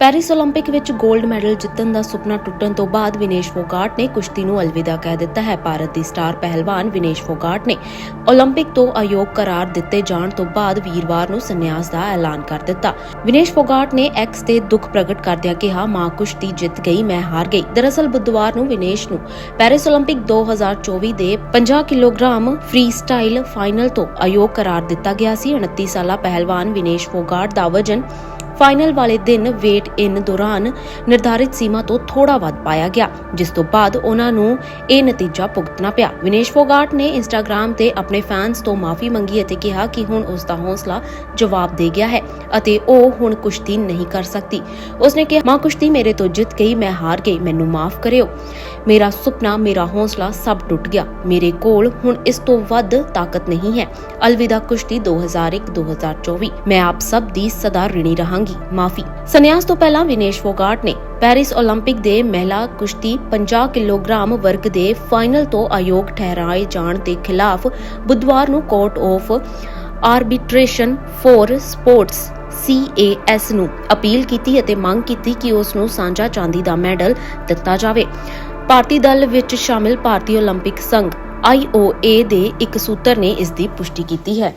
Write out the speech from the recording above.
Paris 올림픽 ਵਿੱਚ 골ਡ medal ਜਿੱਤਣ ਦਾ ਸੁਪਨਾ ਟੁੱਟਣ ਤੋਂ ਬਾਅਦ ਵਿਨੇਸ਼ ਫੋਗਾਟ ਨੇ ਕੁਸ਼ਤੀ ਨੂੰ ਅਲਵਿਦਾ ਕਹਿ ਦਿੱਤਾ ਹੈ। ਭਾਰਤ ਦੀ ਸਟਾਰ ਪਹਿਲਵਾਨ ਵਿਨੇਸ਼ ਫੋਗਾਟ ਨੇ 올림픽 ਤੋਂ ਅਯੋਗ ਕਰਾਰ ਦਿੱਤੇ ਜਾਣ ਤੋਂ ਬਾਅਦ ਵੀਰਵਾਰ ਨੂੰ ਸੰਨਿਆਸ ਦਾ ਐਲਾਨ ਕਰ ਦਿੱਤਾ। ਵਿਨੇਸ਼ ਫੋਗਾਟ ਨੇ ਐਕਸ ਤੇ ਦੁੱਖ ਪ੍ਰਗਟ ਕਰਦਿਆਂ ਕਿਹਾ, ਮਾਂ ਕੁਸ਼ਤੀ ਜਿੱਤ ਗਈ, ਮੈਂ ਹਾਰ ਗਈ। ਦਰਅਸਲ ਬੁੱਧਵਾਰ ਨੂੰ ਵਿਨੇਸ਼ ਨੂੰ ਪੈਰਿਸ 올림픽 2024 ਦੇ 50 ਕਿਲੋਗ੍ਰਾਮ ਫ੍ਰੀ ਸਟਾਈਲ ਫਾਈਨਲ ਤੋਂ ਅਯੋਗ ਕਰਾਰ ਦਿੱਤਾ ਗਿਆ ਸੀ। 29 ਸਾਲਾ ਪਹਿਲਵਾਨ ਵਿਨੇਸ਼ ਫੋਗਾਟ ਦਾ ਵਜਨ ਫਾਈਨਲ ਵਾਲੇ ਦਿਨ ਵੇਟ ਇਨ ਦੌਰਾਨ ਨਿਰਧਾਰਿਤ ਸੀਮਾ ਤੋਂ ਥੋੜਾ ਵੱਧ ਪਾਇਆ ਗਿਆ, ਜਿਸ ਤੋਂ ਬਾਅਦ ਉਹਨਾਂ ਨੂੰ ਇਹ ਨਤੀਜਾ ਭੁਗਤਣਾ ਪਿਆ। ਵਿਨੇਸ਼ ਫੋਗਾਟ ਨੇ ਇੰਸਟਾਗ੍ਰam ਤੇ ਆਪਣੇ ਫੈਨਸ ਤੋਂ ਮਾਫੀ ਮੰਗੀ ਅਤੇ ਕਿਹਾ ਕਿ ਹੁਣ ਉਸ ਦਾ ਹੌਸਲਾ ਜਵਾਬ ਦੇ ਗਿਆ ਹੈ। ਅਤੇ ਉਹ ਹੁਣ ਕੁਸ਼ਤੀ ਨਹੀਂ ਕਰ ਸਕਦੀ। ਉਸਨੇ ਕਿਹਾ, ਮਾਂ ਕੁਸ਼ਤੀ ਮੇਰੇ ਤੋਂ ਜਿੱਤ ਗਈ, ਮੈਂ ਹਾਰ ਗਈ, ਮੈਨੂੰ ਮਾਫ ਕਰਿਓ। ਮੇਰਾ ਸੁਪਨਾ, ਮੇਰਾ ਹੌਸਲਾ ਸਭ ਟੁੱਟ ਗਿਆ। ਮੇਰੇ ਕੋਲ ਹੁਣ ਇਸ ਤੋਂ ਵੱਧ ਤਾਕਤ ਨਹੀਂ ਹੈ। ਅਲਵਿਦਾ ਕੁਸ਼ਤੀ 2001-2024 ਮੈਂ ਆਪ ਸਭ ਦੀ ਸਦਾ ਰਿਣੀ ਰਹਾਂਗੀ। ਮਾਫੀ। ਸੰਨਿਆਸ ਤੋਂ ਪਹਿਲਾਂ ਵਿਨੇਸ਼ ਫੋਗਾਟ ਨੇ ਪੈਰਿਸ 올림픽 ਦੇ ਮਹਿਲਾ ਕੁਸ਼ਤੀ 50 ਕਿਲੋਗ੍ਰਾਮ ਵਰਗ ਦੇ ਫਾਈਨਲ ਤੋਂ ਆਯੋਗ ਠਹਿਰਾਏ ਜਾਣ ਦੇ ਖਿਲਾਫ ਬੁੱਧਵਾਰ ਨੂੰ court of arbitration for sports CAS ਨੂੰ ਅਪੀਲ ਕੀਤੀ ਅਤੇ ਮੰਗ ਕੀਤੀ ਕਿ ਉਸ ਨੂੰ ਸਾਂਝਾ ਚਾਂਦੀ ਦਾ ਮੈਡਲ ਦਿੱਤਾ ਜਾਵੇ। ਭਾਰਤੀ ਦਲ ਵਿੱਚ ਸ਼ਾਮਿਲ ਭਾਰਤੀ ਓਲੰਪਿਕ ਸੰਘ IOA ਦੇ ਇੱਕ ਸੂਤਰ ਨੇ ਇਸ ਦੀ ਪੁਸ਼ਟੀ ਕੀਤੀ ਹੈ।